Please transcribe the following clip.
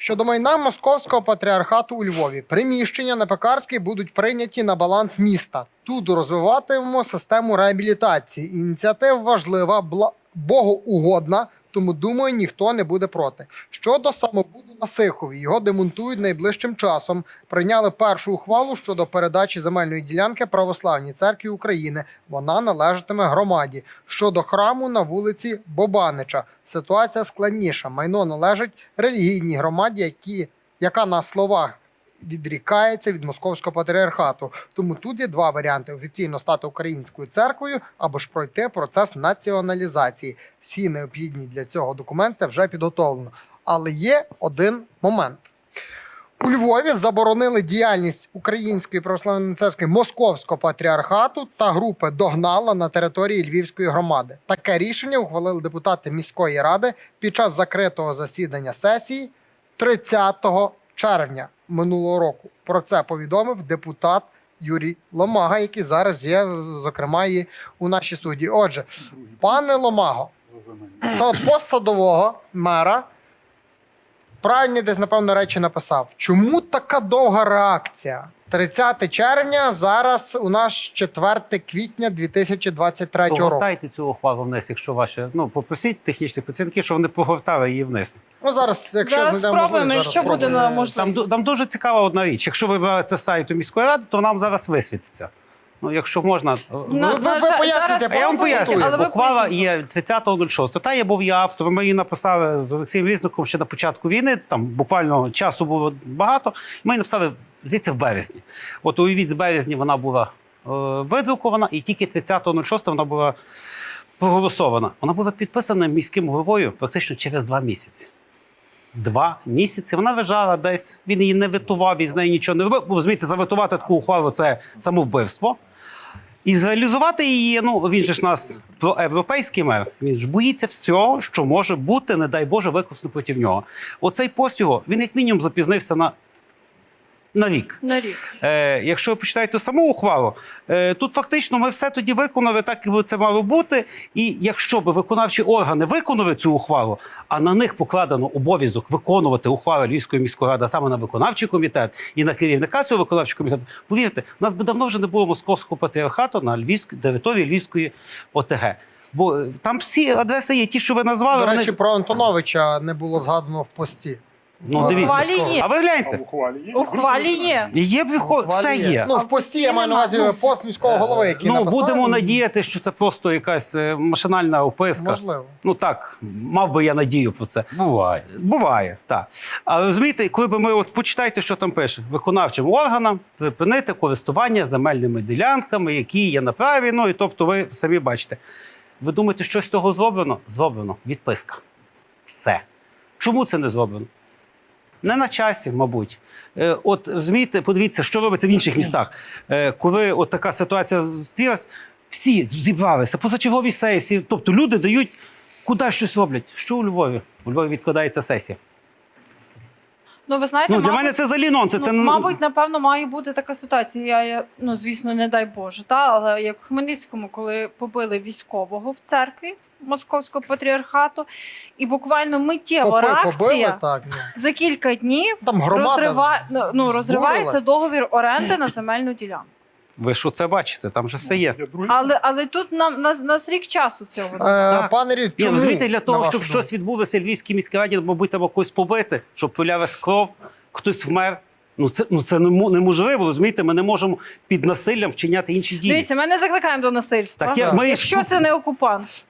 Щодо майна московського патріархату у Львові, приміщення на Пекарській будуть прийняті на баланс міста. Тут розвиватимемо систему реабілітації. Ініціатива важлива, богоугодна, тому думаю, ніхто не буде проти. Щодо самобуду на Сихові, його демонтують найближчим часом. Прийняли першу ухвалу щодо передачі земельної ділянки православній церкві України. Вона належатиме громаді. Щодо храму на вулиці Бобанича, ситуація складніша. Майно належить релігійній громаді, які, яка на словах відрікається від московського патріархату. Тому тут є два варіанти: офіційно стати українською церквою або ж пройти процес націоналізації. Всі необхідні для цього документи вже підготовлено. Але є один момент. У Львові заборонили діяльність Української православної церкви Московського патріархату та групи Догнала на території Львівської громади. Таке рішення ухвалили депутати міської ради під час закритого засідання сесії 30 червня минулого року. Про це повідомив депутат Юрій Ломага, який зараз є, зокрема, і у нашій студії. Отже, пане Ломаго, постсадового мера правильні десь, напевно, речі написав. Чому така довга реакція? 30 червня, зараз у нас 4 квітня 2023 року. Погортайте цю ухвалу вниз, якщо ваше. Ну, попросіть технічних працівників, щоб вони погортали її вниз. Ну зараз, якщо Зараз знайдемо спробуємо, можливість, якщо зараз буде на спробуємо. можливість. Там, ду- там дуже цікава одна річ. Якщо ви з сайту міської ради, то нам зараз висвітиться. Ну, якщо можна. На- Ну, ви- на ви жаль, поясните, зараз А я вам спробуйте, поясню, але ви ухвала поясніть. є 30.06. Та я був я автором. Ми її написали з Олексієм Різником ще на початку війни. Там буквально часу було багато. Ми її написали, здається, в березні. От уявіть, з березня вона була е, видрукована, і тільки 30.06 вона була проголосована. Вона була підписана міським головою практично через два місяці. Два місяці вона лежала десь. Він її не витував, із з нею нічого не робив. Бо, Розумієте, завитувати таку ухвалу це самовбивство. І зреалізувати її, ну він же ж нас проєвропейський мер. Він ж боїться всього, що може бути, не дай Боже, використано проти нього. Оцей пост його, він як мінімум запізнився на, на рік. На рік. Е, якщо ви почитаєте саму ухвалу, е, тут фактично ми все тоді виконали так, як це мало бути. І якщо б виконавчі органи виконали цю ухвалу, а на них покладено обов'язок виконувати ухвали Львівської міської ради, а саме на виконавчий комітет і на керівника цього виконавчого комітету, повірте, у нас би давно вже не було московського патріархату на Львівській території Львівської ОТГ. Бо е, там всі адреси є, ті, що ви назвали. До вони- про Антоновича не було згадано в пості. Ну, дивіться. Ухвалі є. А ви в гляньте, ухвалі є? У хвалі є. є вихо... все є. Ну, в пості я маю на увазі пост міського голови, який Ну, написав. будемо надіяти, що це просто якась е, машинальна описка. Можливо. Ну так, мав би я надію про це. Буває. Буває, так. А розумієте, коли б ми от почитайте, що там пише: виконавчим органам припинити користування земельними ділянками, які є на праві. Ну і тобто, ви самі бачите. Ви думаєте, що з того зроблено? Зроблено. Відписка. Все. Чому це не зроблено? Не на часі, мабуть. Е, От розумієте, подивіться, що робиться в інших містах. Е, Коли от така ситуація зустрілась, всі зібралися позачергові сесії. Тобто люди дають куди щось роблять. Що у Львові? У Львові відкладається сесія. Ну, ви знаєте, Ну для мабуть, мене це взагалі нонсенс. Це ну, мабуть, напевно, має бути така ситуація. Я, я, ну, звісно, не дай Боже, та, але як в Хмельницькому, коли побили військового в церкві Московського патріархату, і буквально миттєва Попи- реакція побили, так. Ну. за кілька днів Там громада розрива... з- ну, ну, розривається збурилась. договір оренди на земельну ділянку. Ви що це бачите? Там вже все є. Але, але тут нам на, нас рік часу цього. Е. Пане Рід, Ні, чому? розумієте, для на того, вашу щоб думку? щось відбулося в Львівській міській раді, мабуть, треба когось побити, щоб пролялась кров, хтось вмер. Ну це ну це немо- неможливо. Розумієте, ми не можемо під насиллям вчиняти інші дії. Дивіться, ми не закликаємо до насильства. Так я- ми- Якщо це не окупант.